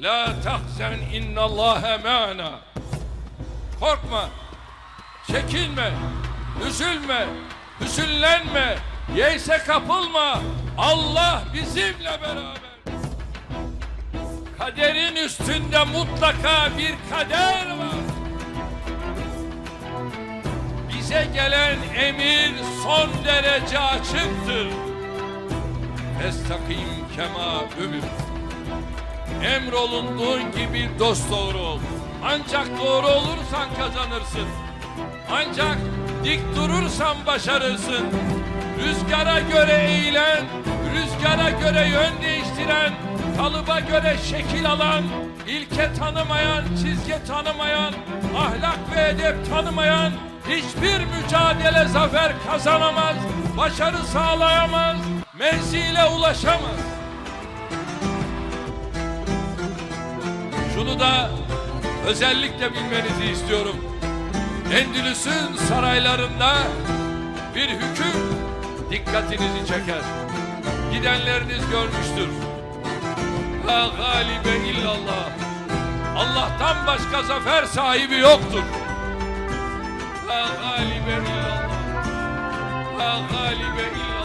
La tahzen innallâhe ma'ana. Korkma, çekinme, üzülme, hüzünlenme, yeyse kapılma. Allah bizimle beraber. Kaderin üstünde mutlaka bir kader var. Bize gelen emir son derece açıktır. Estakim kema ümür. Emrolunduğun gibi dost doğru ol. Ancak doğru olursan kazanırsın. Ancak dik durursan başarırsın. Rüzgara göre eğilen, rüzgara göre yön değiştiren, kalıba göre şekil alan, ilke tanımayan, çizgi tanımayan, ahlak ve edep tanımayan hiçbir mücadele zafer kazanamaz, başarı sağlayamaz, menzile ulaşamaz. Şunu da özellikle bilmenizi istiyorum. Endülüs'ün saraylarında bir hüküm dikkatinizi çeker. Gidenleriniz görmüştür. La galibe illallah. Allah'tan başka zafer sahibi yoktur. La galibe illallah. La galibe illallah.